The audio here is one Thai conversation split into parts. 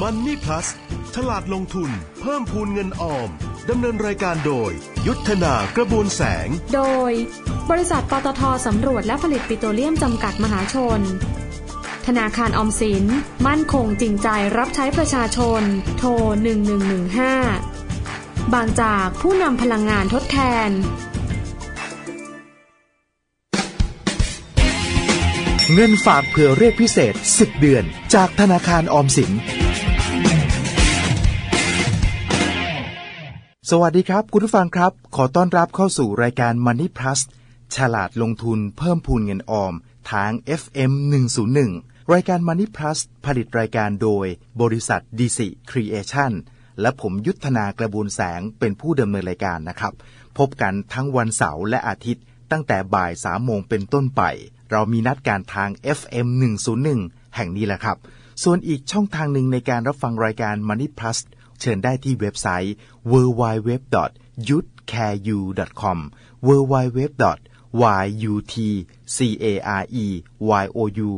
มันนี่พลัสฉลาดลงทุน เพิ่มพูนเงินออม ดำเนินรายการโดย ยุทธนากระบวนแสง โดย บริษัทปตทสำรวจและผลิตปิโตรเลียมจำกัดมหาชน ธนาคารออมสิน มั่นคงจริงใจรับใช้ประชาชน โทร 1115 บางจากผู้นำพลังงานทดแทน เงินฝากเผื่อเรียกพิเศษ 10 เดือน จากธนาคารออมสิน สวัสดีครับ คุณผู้ฟังครับ ขอต้อนรับเข้าสู่รายการ Money Plus ฉลาดลงทุนเพิ่มพูนเงินออม ทาง FM 101 รายการ Money Plus ผลิตรายการโดย บริษัทดีสิครีเอชั่นและผมยุทธนากระบวนแสงเป็นผู้ดำเนินรายการนะครับ พบกันทั้งวันเสาร์และอาทิตย์ ตั้งแต่บ่าย3โมงเป็นต้นไป เรามีนัดการทาง FM 101 แห่งนี้แหละครับ ส่วนอีกช่องทางหนึ่งในการรับฟังรายการ Money Plus เชิญได้ที่เว็บไซต์ www.yutcareu.com www.yu.t.c.a.r.e.y.o.u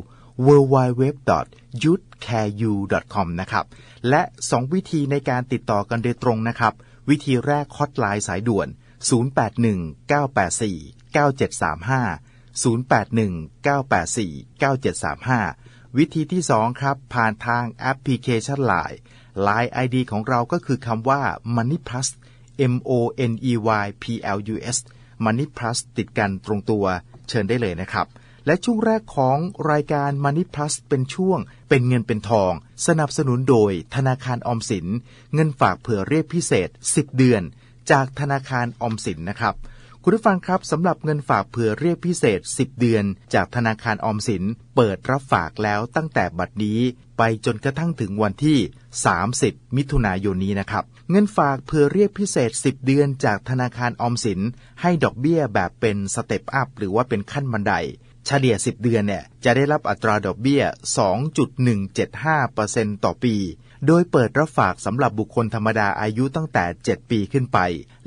www.yutcareu.com นะครับ และ 2 วิธีในการติดต่อกันโดยตรงนะครับ วิธีแรกฮอตไลน์สายด่วน 081-984-9735 0819849735 วิธีที่ 2 ครับ ผ่านทางแอปพลิเคชันไลน์ Line ID ของเราก็คือคำว่า Money Plus M O N E Y P L U S Money Plus ติดกันตรงตัวเชิญได้เลยนะครับ และช่วงแรกของรายการ Money Plus เป็นช่วง เป็นเงินเป็นทอง สนับสนุนโดยธนาคารออมสิน เงินฝากเผื่อเรียกพิเศษ 10 เดือน จากธนาคารออมสินนะครับ คุณผู้ฟังครับสำหรับเงินฝากเผื่อเรียกพิเศษ 10 เดือน จากธนาคารออมสิน เปิดรับฝากแล้วตั้งแต่บัดนี้ ไปจนกระทั่งถึงวันที่ 30 มิถุนายนนี้นะครับ เงินฝากเผื่อเรียกพิเศษ 10 เดือนจากธนาคารออมสิน ให้ดอกเบี้ยแบบเป็นสเต็ปอัพหรือว่าเป็นขั้นบันไดเฉลี่ย 10 เดือนเนี่ยจะได้รับอัตราดอกเบี้ย 2.175%ต่อปี โดยเปิดรับฝากสำหรับบุคคลธรรมดาอายุตั้งแต่ 7 ปีขึ้นไป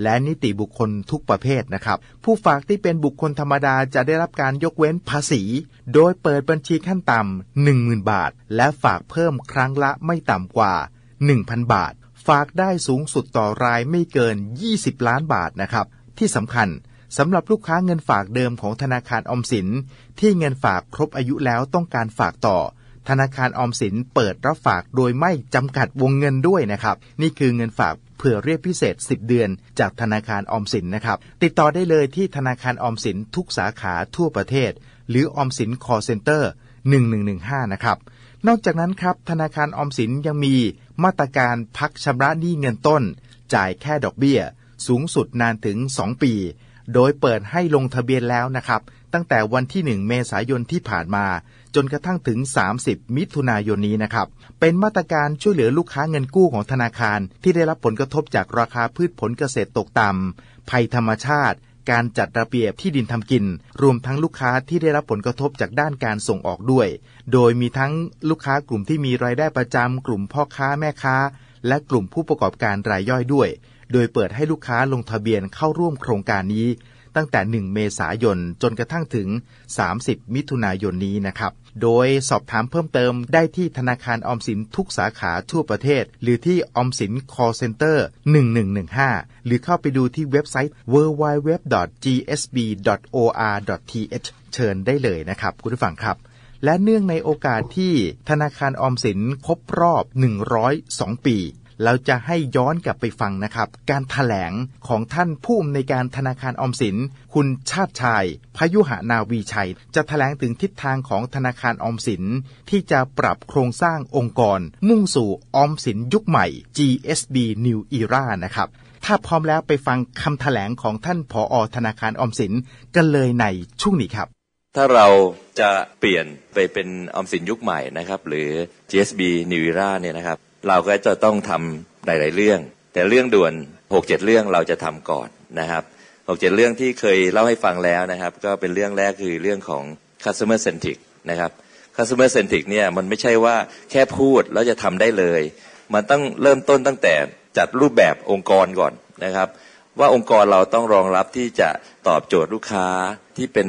และนิติบุคคลทุกประเภทนะครับ ผู้ฝากที่เป็นบุคคลธรรมดาจะได้รับการยกเว้นภาษี โดยเปิดบัญชีขั้นต่ำ10,000 บาท และฝากเพิ่มครั้งละไม่ต่ำกว่า 1,000 บาท ฝากได้สูงสุดต่อรายไม่เกิน 20 ล้านบาทนะครับ ที่สำคัญสำหรับลูกค้าเงินฝากเดิมของธนาคารออมสิน ที่เงินฝากครบอายุแล้วต้องการฝากต่อ ธนาคารออมสินเปิดรับฝากโดยไม่จำกัดวงเงินด้วยนะครับ นี่คือเงินฝากเผื่อเรียกพิเศษ 10 เดือน จากธนาคารออมสินนะครับ ติดต่อได้เลยที่ธนาคารออมสินทุกสาขาทั่วประเทศ หรือออมสินคอเซ็นเตอร์ 1115 นะครับ นอกจากนั้นครับ ธนาคารออมสินยังมีมาตรการพักชำระหนี้เงินต้น จ่ายแค่ดอกเบี้ย สูงสุดนานถึง 2 ปี โดยเปิดให้ลงทะเบียนแล้วนะครับ ตั้งแต่วันที่ 1 เมษายนที่ผ่านมา จนกระทั่งถึง 30 มิถุนายนนี้นะครับ เป็นมาตรการช่วยเหลือลูกค้าเงินกู้ของธนาคาร ที่ได้รับผลกระทบจากราคาพืชผลเกษตรตกต่ำภัยธรรมชาติ การจัดระเบียบที่ดินทำกิน รวมทั้งลูกค้าที่ได้รับผลกระทบจากด้านการส่งออกด้วย โดยมีทั้งลูกค้ากลุ่มที่มีรายได้ประจำกลุ่มพ่อค้าแม่ค้า และกลุ่มผู้ประกอบการรายย่อยด้วย โดยเปิดให้ลูกค้าลงทะเบียนเข้าร่วมโครงการนี้ ตั้งแต่ 1 เมษายนจนกระทั่งถึง 30 มิถุนายนนี้นะครับ โดยสอบถามเพิ่มเติมได้ที่ธนาคารออมสินทุกสาขาทั่วประเทศ หรือที่ออมสิน call center 1115 หรือเข้าไปดูที่เว็บไซต์ www.gsb.or.th เชิญได้เลยนะครับ คุณผู้ฟังครับและเนื่องในโอกาสที่ธนาคารออมสินครบรอบ 102 ปี เราจะให้ย้อนกลับไปฟังนะครับ การถแถลงของท่านผู้อำนวยการธนาคารออมสิน คุณชาติชาย พยุหนาวีชัย จะถแถลงถึงทิศทางของธนาคารออมสิน ที่จะปรับโครงสร้างองค์กร มุ่งสู่ออมสินยุคใหม่ GSB New Era นะครับถ้าพร้อมแล้วไปฟังคำถแถลงของท่านผออธนาคารออมสินกันเลยในช่วงนี้ครับ ถ้าเราจะเปลี่ยนไปเป็นออมสินยุคใหม่นะครับ หรือ GSB New Era เนี่ยนะครับ เราก็จะต้องทำหลาย ๆ เรื่อง แต่เรื่องด่วน6-7เรื่องเราจะทำก่อนนะครับ6-7เรื่องที่เคยเล่าให้ฟังแล้วนะครับ ก็เป็นเรื่องแรกคือเรื่องของ customer centric นะครับ customer centric เนี่ยมันไม่ใช่ว่าแค่พูดแล้วจะทำได้เลย มันต้องเริ่มต้นตั้งแต่จัดรูปแบบองค์กรก่อนนะครับ ว่าองค์กรเราต้องรองรับที่จะตอบโจทย์ลูกค้าที่เป็น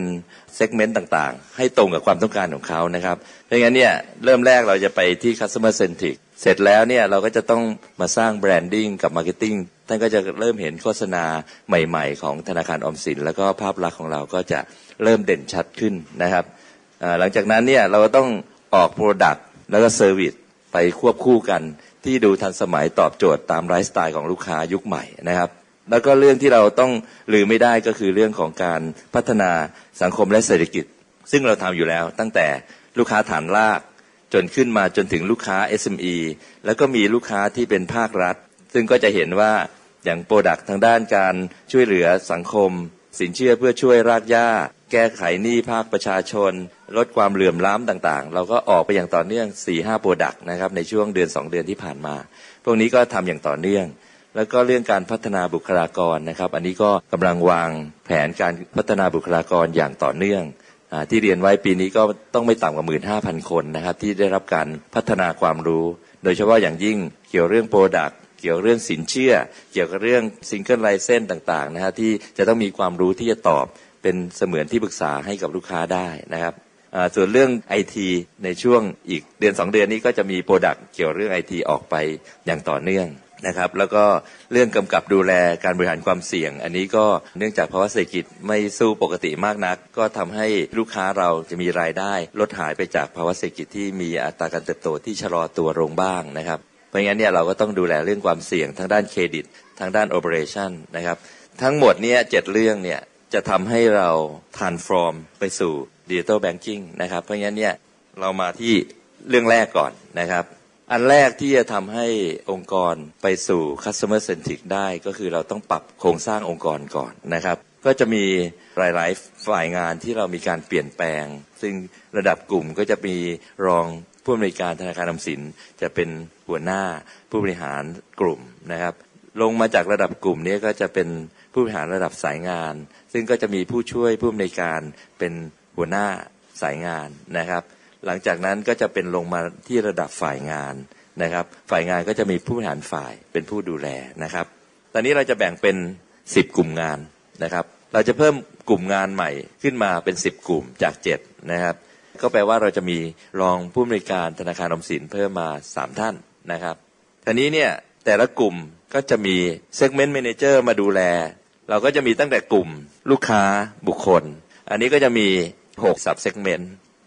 เซกเมนต์ต่างๆ ให้ตรงกับความต้องการของเขานะครับ เพราะงั้นเนี่ยเริ่มแรกเราจะไปที่ customer centric เสร็จแล้วเนี่ยเราก็จะต้องมาสร้างแบรนดิ้งกับมาร์เก็ตติ้งท่านก็จะเริ่มเห็นโฆษณาใหม่ๆ ของธนาคารออมสิน แล้วก็ภาพลักษณ์ของเราก็จะเริ่มเด่นชัดขึ้นนะครับหลังจากนั้นเนี่ยเราต้องออก Product แล้วก็เซอร์วิสไปควบคู่กันที่ดูทันสมัยตอบโจทย์ตามไลฟ์สไตล์ของลูกค้ายุคใหม่นะครับ แล้วก็เรื่องที่เราต้องลืมไม่ได้ก็คือเรื่องของการพัฒนาสังคมและเศรษฐกิจ ซึ่งเราทำอยู่แล้วตั้งแต่ลูกค้าฐานราก จนขึ้นมาจนถึงลูกค้า SME แล้วก็มีลูกค้าที่เป็นภาครัฐ ซึ่งก็จะเห็นว่าอย่างโปรดักทางด้านการช่วยเหลือสังคม สินเชื่อเพื่อช่วยรากหญ้า แก้ไขหนี้ภาคประชาชน ลดความเหลื่อมล้ำต่างๆ เราก็ออกไปอย่างต่อเนื่อง4ี่ห้าโปรดักนะครับในช่วงเดือน 2 เดือนที่ผ่านมา พวกนี้ก็ทำอย่างต่อเนื่อง แล้วก็เรื่องการพัฒนาบุคลากรนะครับ อันนี้ก็กำลังวางแผนการพัฒนาบุคลากรอย่างต่อเนื่องที่เรียนไว้ปีนี้ก็ต้องไม่ต่ำกว่าหมื่นห้าพันคนนะครับ ที่ได้รับการพัฒนาความรู้ โดยเฉพาะอย่างยิ่งเกี่ยวเรื่องโปรดักเกี่ยวเรื่องสินเชื่อ เกี่ยวกับเรื่องซิงเกิลไลเซนต่างๆนะฮะที่จะต้องมีความรู้ที่จะตอบเป็นเสมือนที่ปรึกษาให้กับลูกค้าได้นะครับส่วนเรื่องไอทีในช่วงอีกเดือน 2 เดือนนี้ก็จะมีโปรดักเกี่ยวเรื่องไอทีออกไปอย่างต่อเนื่อง นะครับ แล้วก็เรื่องกำกับดูแลการบริหารความเสี่ยง อันนี้ก็เนื่องจากภาวะเศรษฐกิจไม่สู้ปกติมากนัก ก็ทำให้ลูกค้าเราจะมีรายได้ ลดหายไปจากภาวะเศรษฐกิจที่มีอัตราการเติบโตที่ชะลอตัวลงบ้างนะครับเพราะงั้นเนี่ยเราก็ต้องดูแลเรื่องความเสี่ยงทั้งด้านเครดิตทั้งด้านโอเปอเรชั่นนะครับทั้งหมดเนี้ยเจ็ดเรื่องเนี่ยจะทำให้เรา transform ไปสู่ดิจิตอลแบงกิ้งนะครับเพราะงั้นเนี่ยเรามาที่เรื่องแรกก่อนนะครับ อันแรกที่จะทำให้องค์กรไปสู่ customer centric ได้ก็คือเราต้องปรับโครงสร้างองค์กรก่อนนะครับ ก็จะมีหลายๆฝ่ายงานที่เรามีการเปลี่ยนแปลง ซึ่งระดับกลุ่มก็จะมีรองผู้อำนวยการธนาคารออมสิน จะเป็นหัวหน้าผู้บริหารกลุ่มนะครับ ลงมาจากระดับกลุ่มนี้ก็จะเป็นผู้บริหารระดับสายงาน ซึ่งก็จะมีผู้ช่วยผู้อำนวยการเป็นหัวหน้าสายงานนะครับ หลังจากนั้นก็จะเป็นลงมาที่ระดับฝ่ายงานนะครับ ฝ่ายงานก็จะมีผู้บริหารฝ่ายเป็นผู้ดูแลนะครับ ตอนนี้เราจะแบ่งเป็น 10 กลุ่มงานนะครับ เราจะเพิ่มกลุ่มงานใหม่ขึ้นมาเป็น 10 กลุ่มจาก 7 นะครับ ก็แปลว่าเราจะมีรองผู้บริการธนาคารอมสินเพิ่มมา 3 ท่านนะครับทีนี้เนี่ยแต่ละกลุ่มก็จะมี segment manager มาดูแล เราก็จะมีตั้งแต่กลุ่มลูกค้าบุคคล อันนี้ก็จะมี6 sub segment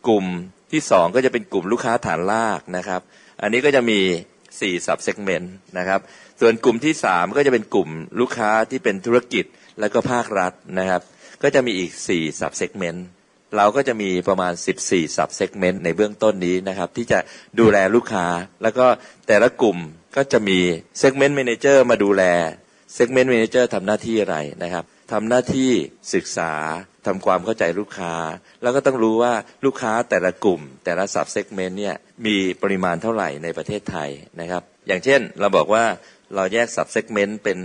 กลุ่ม ที่สองก็จะเป็นกลุ่มลูกค้าฐานลากนะครับ อันนี้ก็จะมี4 sub segment นะครับ ส่วนกลุ่มที่3ก็จะเป็นกลุ่มลูกค้าที่เป็นธุรกิจแล้วก็ภาครัฐนะครับ ก็จะมีอีก4 sub segment เราก็จะมีประมาณ 14 sub segment ในเบื้องต้นนี้นะครับ ที่จะดูแลลูกค้า แล้วก็แต่ละกลุ่มก็จะมี segment manager มาดูแล segment manager ทำหน้าที่อะไรนะครับทำหน้าที่ศึกษา ทำความเข้าใจลูกค้า แล้วก็ต้องรู้ว่าลูกค้าแต่ละกลุ่ม แต่ละสับเซกเมนต์เนี่ยมีปริมาณเท่าไหร่ในประเทศไทยนะครับ อย่างเช่นเราบอกว่าเราแยกสับเซกเมนต์เป็น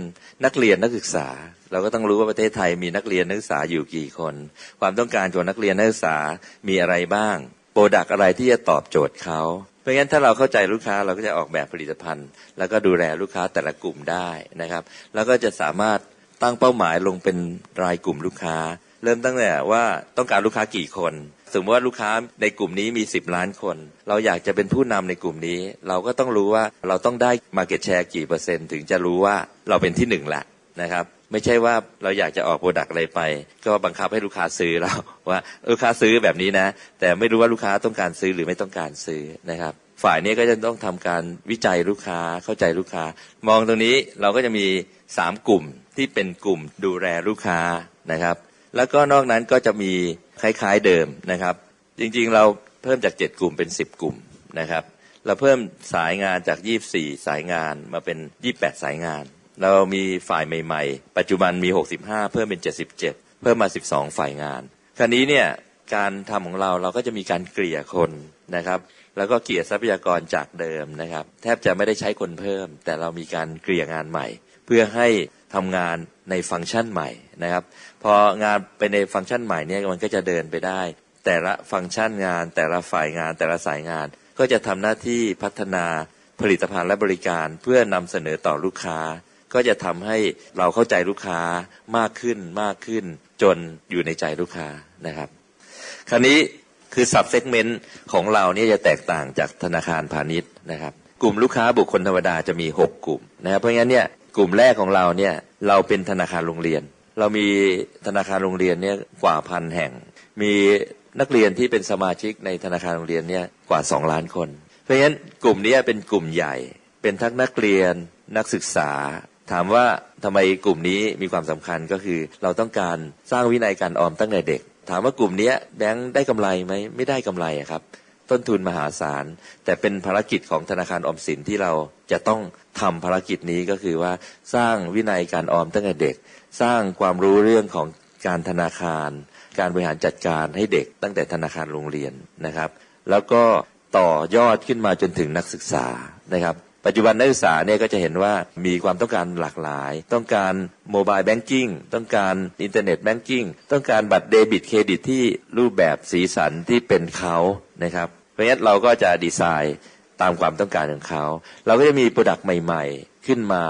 นักเรียนนักศึกษา เราก็ต้องรู้ว่าประเทศไทยมีนักเรียนนักศึกษาอยู่กี่คน ความต้องการของนักเรียนนักศึกษามีอะไรบ้างโปรดักอะไรที่จะตอบโจทย์เขาเพราะงั้นถ้าเราเข้าใจลูกค้าเราก็จะออกแบบผลิตภัณฑ์ แล้วก็ดูแลลูกค้าแต่ละกลุ่มได้นะครับ แล้วก็จะสามารถตั้งเป้าหมายลงเป็นรายกลุ่มลูกค้า เริ่มตั้งแต่ว่าต้องการลูกค้ากี่คน สมมติว่าลูกค้าในกลุ่มนี้มี 10 ล้านคน เราอยากจะเป็นผู้นำในกลุ่มนี้ เราก็ต้องรู้ว่าเราต้องได้มาเก็ตแชร์กี่เปอร์เซ็นต์ถึงจะรู้ว่าเราเป็นที่หนึ่งแหละนะครับไม่ใช่ว่าเราอยากจะออกโปรดักต์อะไรไป ก็บังคับให้ลูกค้าซื้อเราว่าลูกค้าซื้อแบบนี้นะ แต่ไม่รู้ว่าลูกค้าต้องการซื้อหรือไม่ต้องการซื้อนะครับ ฝ่ายนี้ก็จะต้องทำการวิจัยลูกค้าเข้าใจลูกค้า มองตรงนี้เราก็จะมี 3 กลุ่มที่เป็นกลุ่มดูแลลูกค้านะครับ แล้วก็นอกนั้นก็จะมีคล้ายๆเดิมนะครับ จริงๆเราเพิ่มจาก 7 กลุ่มเป็น 10 กลุ่มนะครับ เราเพิ่มสายงานจาก 24 สายงานมาเป็น 28 สายงาน เรามีฝ่ายใหม่ๆ ปัจจุบันมี 65 เพิ่มเป็น 77 เพิ่มมา 12 ฝ่ายงาน คราวนี้เนี่ยการทำของเราเราก็จะมีการเกลี่ยคนนะครับ แล้วก็เกลี่ยทรัพยากรจากเดิมนะครับ แทบจะไม่ได้ใช้คนเพิ่ม แต่เรามีการเกลี่ยงานใหม่ เพื่อให้ ทำงานในฟังก์ชันใหม่นะครับ พองานไปในฟังก์ชันใหม่เนี่ยมันก็จะเดินไปได้ แต่ละฟังก์ชันงาน แต่ละฝ่ายงาน แต่ละสายงาน ก็จะทำหน้าที่พัฒนาผลิตภัณฑ์และบริการเพื่อนำเสนอต่อลูกค้า ก็จะทำให้เราเข้าใจลูกค้ามากขึ้นมากขึ้น จนอยู่ในใจลูกค้านะครับ คราวนี้คือสับเซกเมนต์ของเราเนี่ยจะแตกต่างจากธนาคารพาณิชย์นะครับ กลุ่มลูกค้าบุคคลธรรมดาจะมี 6 กลุ่มนะครับเพราะงั้นเนี่ย กลุ่มแรกของเราเนี่ยเราเป็นธนาคารโรงเรียน เรามีธนาคารโรงเรียนเนี่ยกว่าพันแห่ง มีนักเรียนที่เป็นสมาชิกในธนาคารโรงเรียนเนี่ยกว่า 2 ล้านคน เพราะฉะนั้นกลุ่มนี้เป็นกลุ่มใหญ่ เป็นทั้งนักเรียนนักศึกษา ถามว่าทำไมกลุ่มนี้มีความสำคัญก็คือ เราต้องการสร้างวินัยการออมตั้งแต่เด็ก ถามว่ากลุ่มนี้แบงค์ได้กำไรไหมไม่ได้กำไรครับ ต้นทุนมหาศาล แต่เป็นภารกิจของธนาคารออมสินที่เราจะต้องทำภารกิจนี้ก็คือว่าสร้างวินัยการออมตั้งแต่เด็ก สร้างความรู้เรื่องของการธนาคาร การบริหารจัดการให้เด็กตั้งแต่ธนาคารโรงเรียนนะครับ แล้วก็ต่อยอดขึ้นมาจนถึงนักศึกษานะครับปัจจุบันนักศึกษาเนี่ยก็จะเห็นว่ามีความต้องการหลากหลาย ต้องการโมบายแบงกิ้งต้องการอินเทอร์เน็ตแบงกิ้งต้องการบัตรเดบิตเครดิตที่รูปแบบสีสันที่เป็นเขา นะครับ เพราะฉะนั้นเราก็จะดีไซน์ตามความต้องการของเขา เราก็จะมีโปรดักต์ใหม่ ๆ ขึ้นมา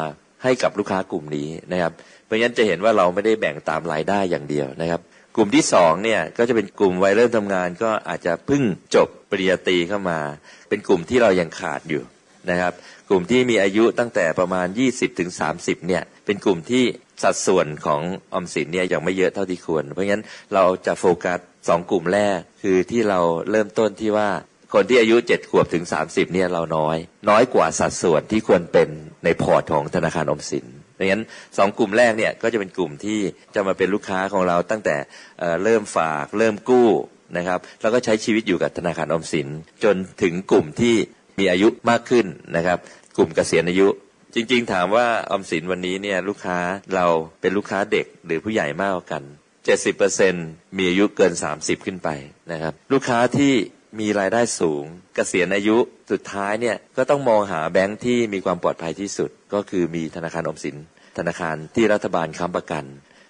ให้กับลูกค้ากลุ่มนี้นะครับ เพราะฉะนั้นจะเห็นว่าเราไม่ได้แบ่งตามรายได้อย่างเดียวนะครับ กลุ่มที่สองเนี่ยก็จะเป็นกลุ่มวัยเริ่มทำงาน ก็อาจจะเพิ่งจบปริญญาตรีเข้ามา เป็นกลุ่มที่เรายังขาดอยู่นะครับ กลุ่มที่มีอายุตั้งแต่ประมาณ 20ถึง30เนี่ยเป็นกลุ่มที่สัดส่วนของออมสินเนี่ยยังไม่เยอะเท่าที่ควร เพราะงั้นเราจะโฟกัส สองกลุ่มแรกคือที่เราเริ่มต้นที่ว่า คนที่อายุ7ขวบถึง30เนี่ยเราน้อย น้อยกว่าสัดส่วนที่ควรเป็นในพอร์ตของธนาคารออมสินดังนั้นสองกลุ่มแรกเนี่ยก็จะเป็นกลุ่มที่จะมาเป็นลูกค้าของเราตั้งแต่เริ่มฝากเริ่มกู้นะครับแล้วก็ใช้ชีวิตอยู่กับธนาคารออมสิน จนถึงกลุ่มที่มีอายุมากขึ้นนะครับ กลุ่มเกษียณอายุจริงๆ ถามว่าออมสินวันนี้เนี่ยลูกค้าเราเป็นลูกค้าเด็กหรือผู้ใหญ่มากกว่ากัน 70%มีอายุเกิน 30 ขึ้นไปนะครับ ลูกค้าที่มีรายได้สูงเกษียณอายุสุดท้ายเนี่ยก็ต้องมองหาแบงค์ที่มีความปลอดภัยที่สุด ก็คือมีธนาคารอมสิน ธนาคารที่รัฐบาลค้ำประกัน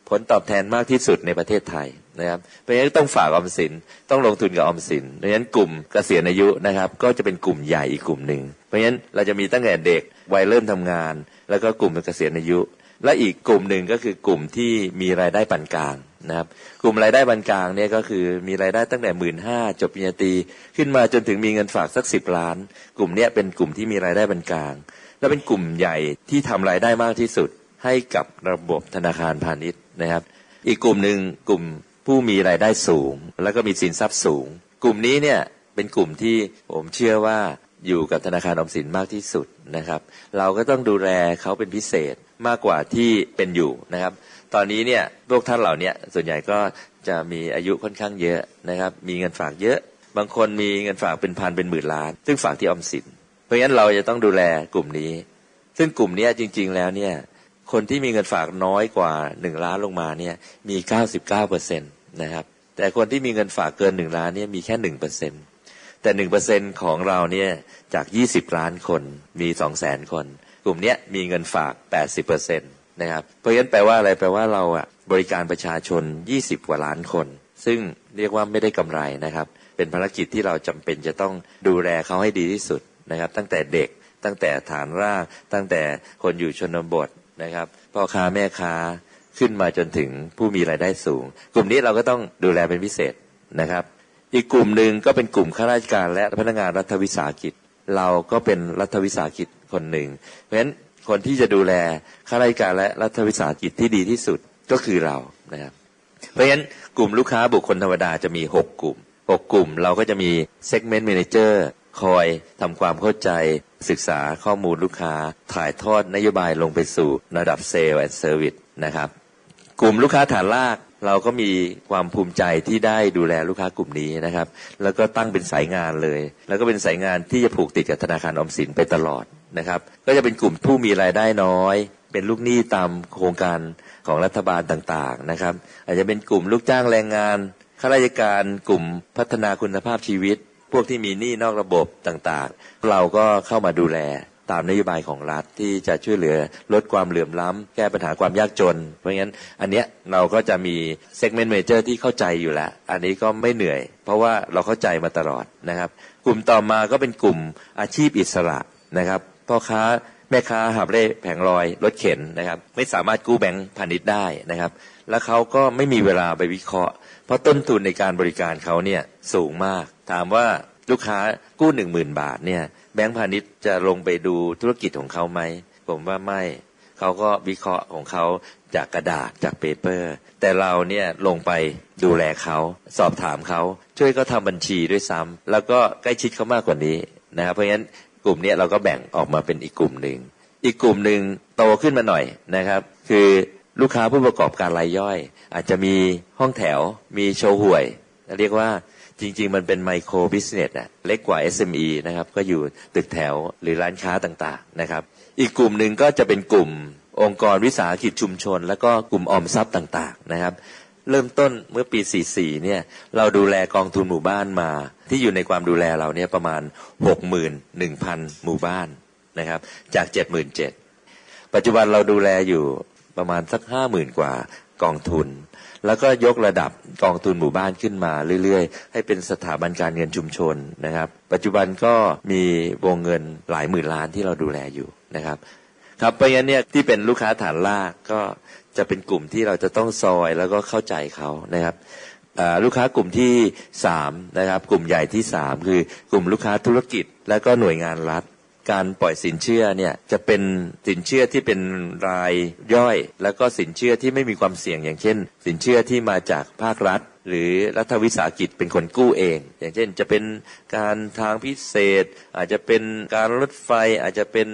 ผลตอบแทนมากที่สุดในประเทศไทยนะครับเพราะฉะนั้นต้องฝากออมสินต้องลงทุนกับออมสินเพราะฉะนั้นกลุ่มเกษียณอายุนะครับก็จะเป็นกลุ่มใหญ่อีกกลุ่มหนึ่งเพราะฉะนั้นเราจะมีตั้งแต่เด็กวัยเริ่มทำงาน แล้วก็กลุ่มเกษียณอายุ และอีกกลุ่มหนึ่งก็คือกลุ่มที่มีรายได้ปานกลาง นะครับกลุ่มรายได้ปานกลางเนี่ยก็คือมีรายได้ตั้งแต่หมื่นห้าจบปริญญาตรีขึ้นมาจนถึงมีเงินฝากสักสิบล้าน กลุ่มเนี้ยเป็นกลุ่มที่มีรายได้ปานกลาง และเป็นกลุ่มใหญ่ที่ทำรายได้มากที่สุดให้กับระบบธนาคารพาณิชย์นะครับ อีกกลุ่มหนึ่งกลุ่มผู้มีรายได้สูง แล้วก็มีสินทรัพย์สูง กลุ่มนี้เนี่ยเป็นกลุ่มที่ผมเชื่อว่าอยู่กับธนาคารออมสินมากที่สุดนะครับ เราก็ต้องดูแลเขาเป็นพิเศษมากกว่าที่เป็นอยู่นะครับ ตอนนี้เนี่ยพวกท่านเหล่านี้ส่วนใหญ่ก็จะมีอายุค่อนข้างเยอะนะครับ มีเงินฝากเยอะ บางคนมีเงินฝากเป็นพันเป็นหมื่นล้าน ซึ่งฝากที่ออมสิน เพราะฉะนั้นเราจะต้องดูแลกลุ่มนี้ ซึ่งกลุ่มนี้จริง ๆ แล้วเนี่ยคนที่มีเงินฝากน้อยกว่า 1 ล้านลงมาเนี่ยมี 99%นะครับแต่คนที่มีเงินฝากเกิน 1 ล้านเนี่ยมีแค่ 1%แต่ 1%ของเราเนี่ยจาก 20 ล้านคนมี 2 0 0 0 0 0 คน กลุ่มนี้มีเงินฝาก 80% นะครับ เพราะฉะนั้นแปลว่าอะไรแปลว่าเราอะบริการประชาชนยี่สิบกว่าล้านคน ซึ่งเรียกว่าไม่ได้กำไรนะครับ เป็นภารกิจที่เราจำเป็นจะต้องดูแลเขาให้ดีที่สุดนะครับ ตั้งแต่เด็กตั้งแต่ฐานรากตั้งแต่คนอยู่ชนบทนะครับพ่อค้าแม่ค้าขึ้นมาจนถึงผู้มีรายได้สูง กลุ่มนี้เราก็ต้องดูแลเป็นพิเศษนะครับ อีกกลุ่มหนึ่งก็เป็นกลุ่มข้าราชการและพนักงานรัฐวิสาหกิจ เราก็เป็นรัฐวิสาหกิจคนหนึ่งเพราะฉะนั้น คนที่จะดูแลข้าราชการและรัฐวิสาหกิจที่ดีที่สุดก็คือเรานะครับเพราะฉะนั้นกลุ่มลูกค้าบุคคลธรรมดาจะมี 6 กลุ่ม 6 กลุ่มเราก็จะมี segment manager คอยทำความเข้าใจศึกษาข้อมูลลูกค้า ถ่ายทอดนโยบายลงไปสู่ระดับเซลล์แอนด์เซอร์วิสนะครับ กลุ่มลูกค้าฐานรากเราก็มีความภูมิใจที่ได้ดูแลลูกค้ากลุ่มนี้นะครับ แล้วก็ตั้งเป็นสายงานเลย แล้วก็เป็นสายงานที่จะผูกติดกับธนาคารออมสินไปตลอด นะครับ ก็จะเป็นกลุ่มผู้มีรายได้น้อย เป็นลูกหนี้ตามโครงการของรัฐบาลต่างๆนะครับ อาจจะเป็นกลุ่มลูกจ้างแรงงานข้าราชการกลุ่มพัฒนาคุณภาพชีวิต พวกที่มีหนี้นอกระบบต่างๆ เราก็เข้ามาดูแลตามนโยบายของรัฐที่จะช่วยเหลือลดความเหลื่อมล้ำแก้ปัญหาความยากจน เพราะงั้นอันเนี้ยเราก็จะมี segment major ที่เข้าใจอยู่แล้ว อันนี้ก็ไม่เหนื่อย เพราะว่าเราเข้าใจมาตลอดนะครับ กลุ่มต่อมาก็เป็นกลุ่มอาชีพอิสระนะครับ พ่อค้าแม่ค้าหาบเร่แผงลอยรถเข็นนะครับ ไม่สามารถกู้แบงค์พาณิชย์ได้นะครับ แล้วเขาก็ไม่มีเวลาไปวิเคราะห์ เพราะต้นทุนในการบริการเขาเนี่ยสูงมาก ถามว่าลูกค้ากู้หนึ่งหมื่นบาทเนี่ยแบงค์พาณิชย์จะลงไปดูธุรกิจของเขาไหมผมว่าไม่เขาก็วิเคราะห์ของเขาจากกระดาษจากเปเปอร์ แต่เราเนี่ยลงไปดูแลเขาสอบถามเขาช่วยเขาทาบัญชีด้วยซ้ำแล้วก็ใกล้ชิดเขามากกว่านี้นะครับเพราะฉะนั้น กลุ่มนี้เราก็แบ่งออกมาเป็นอีกกลุ่มหนึ่ง อีกกลุ่มหนึ่งโตขึ้นมาหน่อยนะครับ คือลูกค้าผู้ประกอบการรายย่อย อาจจะมีห้องแถวมีโชว์หวย เรียกว่าจริง ๆ มันเป็นไมโครบิสเนสอะเล็กกว่า SME นะครับ ก็อยู่ตึกแถวหรือร้านค้าต่างๆนะครับ อีกกลุ่มหนึ่งก็จะเป็นกลุ่มองค์กรวิสาหกิจชุมชน แล้วก็กลุ่มออมทรัพย์ต่างๆนะครับ เริ่มต้นเมื่อปี 44 เนี่ย เราดูแลกองทุนหมู่บ้านมา ที่อยู่ในความดูแลเราเนี่ยประมาณ 61,000 หมู่บ้านนะครับ จาก 77,000 ปัจจุบันเราดูแลอยู่ประมาณสัก 50,000 กว่ากองทุน แล้วก็ยกระดับกองทุนหมู่บ้านขึ้นมาเรื่อยๆ ให้เป็นสถาบันการเงินชุมชนนะครับ ปัจจุบันก็มีวงเงินหลายหมื่นล้านที่เราดูแลอยู่นะครับ ครับเพราะงั้นเนี่ยที่เป็นลูกค้าฐานลากก็จะเป็นกลุ่มที่เราจะต้องซอยแล้วก็เข้าใจเขานะครับลูกค้ากลุ่มที่สามนะครับกลุ่มใหญ่ที่สามคือกลุ่มลูกค้าธุรกิจ และก็หน่วยงานรัฐ การปล่อยสินเชื่อเนี่ยจะเป็นสินเชื่อที่เป็นรายย่อย แล้วก็สินเชื่อที่ไม่มีความเสี่ยงอย่างเช่น สินเชื่อที่มาจากภาครัฐ หรือรัฐวิสาหกิจเป็นคนกู้เอง อย่างเช่นจะเป็นการทางพิเศษ อาจจะเป็นการรถไฟอาจจะเป็น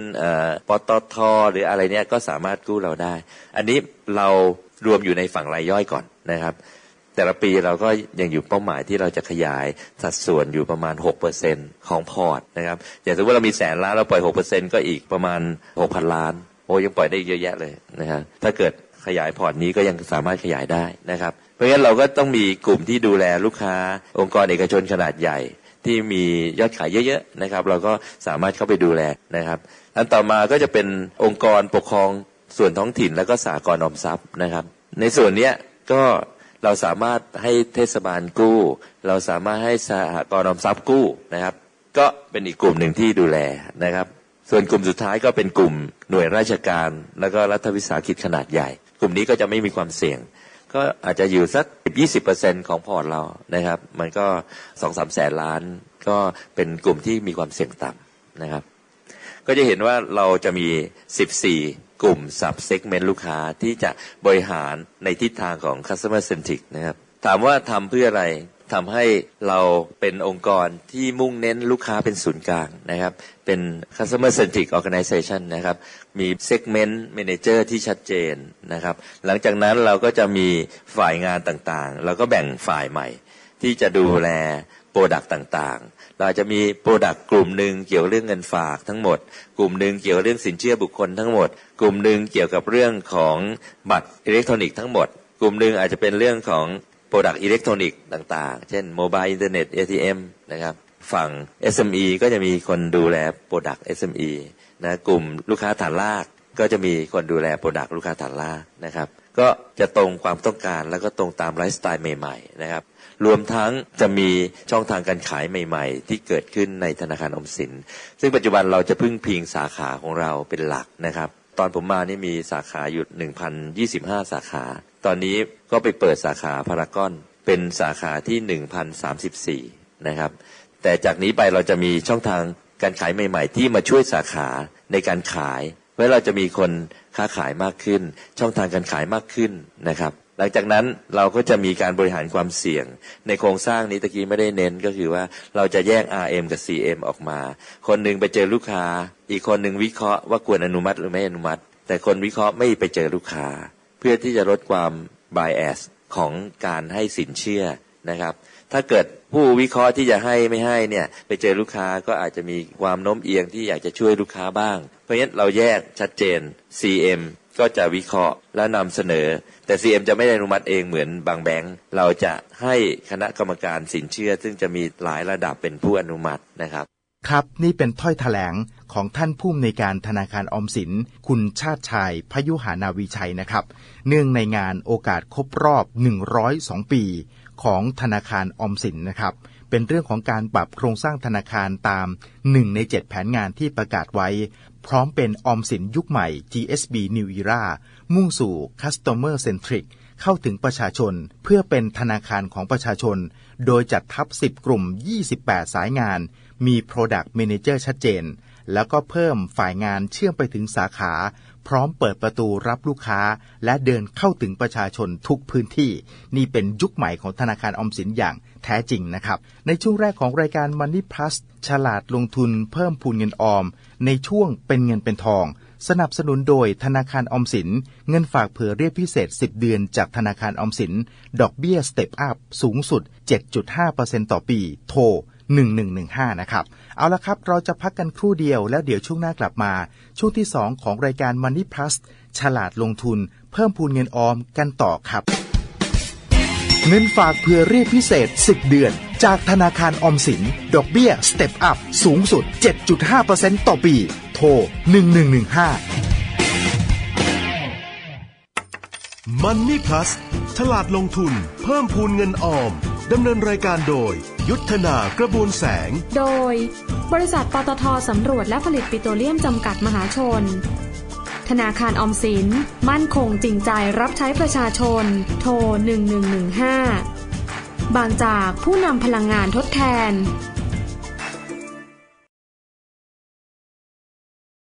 ปตทหรืออะไรเนี้ยก็สามารถกู้เราได้ อันนี้เรารวมอยู่ในฝั่งรายย่อยก่อนนะครับ แต่ละปีเราก็ยังอยู่เป้าหมายที่เราจะขยายสัดส่วนอยู่ประมาณ 6%ของพอร์ตนะครับอย่างสมมติเรามีแสนล้านเราปล่อย 6%ก็อีกประมาณ 6,000 ล้าน โอ้ยังปล่อยได้เยอะแยะเลยนะครับถ้าเกิดขยายพอร์ตนี้ก็ยังสามารถขยายได้นะครับ เพราะงั้นเราก็ต้องมีกลุ่มที่ดูแลลูกค้า องค์กรเอกชนขนาดใหญ่ที่มียอดขายเยอะๆนะครับ เราก็สามารถเข้าไปดูแลนะครับ อันต่อมาก็จะเป็นองค์กรปกครองส่วนท้องถิ่นแล้วก็สากลออมทรัพย์นะครับ ในส่วนนี้ก็เราสามารถให้เทศบาลกู้ เราสามารถให้สหกรณ์ออมทรัพย์กู้นะครับ ก็เป็นอีกกลุ่มหนึ่งที่ดูแลนะครับ ส่วนกลุ่มสุดท้ายก็เป็นกลุ่มหน่วยราชการ แล้วก็รัฐวิสาหกิจขนาดใหญ่ กลุ่มนี้ก็จะไม่มีความเสี่ยง ก็อาจจะอยู่สัก20%ของพอร์ตเรานะครับ มันก็สองสามแสนล้าน ก็เป็นกลุ่มที่มีความเสี่ยงต่ำนะครับ ก็จะเห็นว่าเราจะมี 14 กลุ่ม sub segment ลูกค้าที่จะบริหารในทิศทางของ customer centric นะครับ ถามว่าทำเพื่ออะไรทำให้เราเป็นองค์กรที่มุ่งเน้นลูกค้าเป็นศูนย์กลางนะครับ เป็น customer centric organization นะครับ มี segment manager ที่ชัดเจนนะครับ หลังจากนั้นเราก็จะมีฝ่ายงานต่างๆ เราก็แบ่งฝ่ายใหม่ ที่จะดูแลโปรดักต์ต่างๆ เราจะมีโปรดักต์กลุ่มหนึ่งเกี่ยวเรื่องเงินฝากทั้งหมด กลุ่มหนึ่งเกี่ยวเรื่องสินเชื่อบุคคลทั้งหมด กลุ่มหนึ่งเกี่ยวกับเรื่องของบัตรอิเล็กทรอนิกส์ทั้งหมด กลุ่มหนึ่งอาจจะเป็นเรื่องของโปรดักต์อิเล็กทรอนิกส์ต่างๆ เช่นโมบายอินเทอร์เน็ต ATM นะครับ ฝั่ง SME ก็จะมีคนดูแลโปรดักต์ SME นะกลุ่มลูกค้าฐานลากก็จะมีคนดูแลโปรดักต์ลูกค้าฐานลากนะครับ ก็จะตรงความต้องการแล้วก็ตรงตามไลฟ์สไตล์ใหม่ๆนะครับรวมทั้งจะมีช่องทางการขายใหม่ๆ ที่เกิดขึ้นในธนาคารอมสิน ซึ่งปัจจุบันเราจะพึ่งพิงสาขาของเราเป็นหลักนะครับ ตอนผมมานี่มีสาขาอยู่1,025 สาขา ตอนนี้ก็ไปเปิดสาขาพารากอนเป็นสาขาที่ 1,034 นะครับ แต่จากนี้ไปเราจะมีช่องทาง การขายใหม่ ๆ ที่มาช่วยสาขาในการขายเพื่อเราจะมีคนค้าขายมากขึ้น ช่องทางการขายมากขึ้นนะครับ หลังจากนั้นเราก็จะมีการบริหารความเสี่ยง ในโครงสร้างนี้ตะกี้ไม่ได้เน้นก็คือว่าเราจะแยก RM กับ CM ออกมา คนหนึ่งไปเจอลูกค้า อีกคนหนึ่งวิเคราะห์ว่าควรอนุมัติหรือไม่อนุมัติ แต่คนวิเคราะห์ไม่ไปเจอลูกค้า เพื่อที่จะลดความ bias ของการให้สินเชื่อนะครับ ถ้าเกิด ผู้วิเคราะห์ที่จะให้ไม่ให้เนี่ยไปเจอลูกค้าก็อาจจะมีความโน้มเอียงที่อยากจะช่วยลูกค้าบ้าง เพราะฉะนั้นเราแยกชัดเจน CM ก็จะวิเคราะห์และนำเสนอ แต่ CM จะไม่ได้อนุมัติเองเหมือนบางแบงค์เราจะให้คณะกรรมการสินเชื่อ ซึ่งจะมีหลายระดับเป็นผู้อนุมัตินะครับครับนี่เป็นถ้อยถแถลงของท่านผู้อำนวยการธนาคารอมสิน คุณชาติชายพยุหานาวีชัยนะครับ เนื่องในงานโอกาสครบรอบ 102 ปี ของธนาคารอมสินนะครับ เป็นเรื่องของการปรับโครงสร้างธนาคารตาม 1 ใน 7 แผนงานที่ประกาศไว้ พร้อมเป็นออมสินยุคใหม่ GSB New Era มุ่งสู่ Customer Centric เข้าถึงประชาชนเพื่อเป็นธนาคารของประชาชน โดยจัดทับ 10 กลุ่ม 28 สายงาน มี Product Manager ชัดเจน แล้วก็เพิ่มฝ่ายงานเชื่อมไปถึงสาขา พร้อมเปิดประตูรับลูกค้า และเดินเข้าถึงประชาชนทุกพื้นที่ นี่เป็นยุคใหม่ของธนาคารออมสินอย่างแท้จริงนะครับ ในช่วงแรกของรายการ Money Plus ฉลาดลงทุนเพิ่มพูนเงินออม ในช่วงเป็นเงินเป็นทอง สนับสนุนโดยธนาคารออมสิน เงินฝากเผื่อเรียกพิเศษ 10 เดือนจากธนาคารออมสิน ดอกเบี้ยสเต็ปอัพสูงสุด 7.5%ต่อปี โทร 1115 นะครับ เอาละครับ เราจะพักกันครู่เดียวแล้วเดี๋ยวช่วงหน้ากลับมา ช่วงที่ 2 ของรายการ Money Plus ฉลาดลงทุน เพิ่มพูนเงินออมกันต่อครับ เงินฝากเพื่อเรียกพิเศษ 10 เดือน จากธนาคารออมสิน ดอกเบี้ยสเต็ปอัพสูงสุด 7.5%ต่อปี โทร 1115 Money Plus ฉลาดลงทุน เพิ่มพูนเงินออมดำเนินรายการโดย ยุทธนากระบวนแสง โดย บริษัทปตทสำรวจและผลิตปิโตรเลียมจำกัดมหาชน ธนาคารออมสิน มั่นคงจริงใจรับใช้ประชาชน โทร 1115 บางจากผู้นำพลังงานทดแทน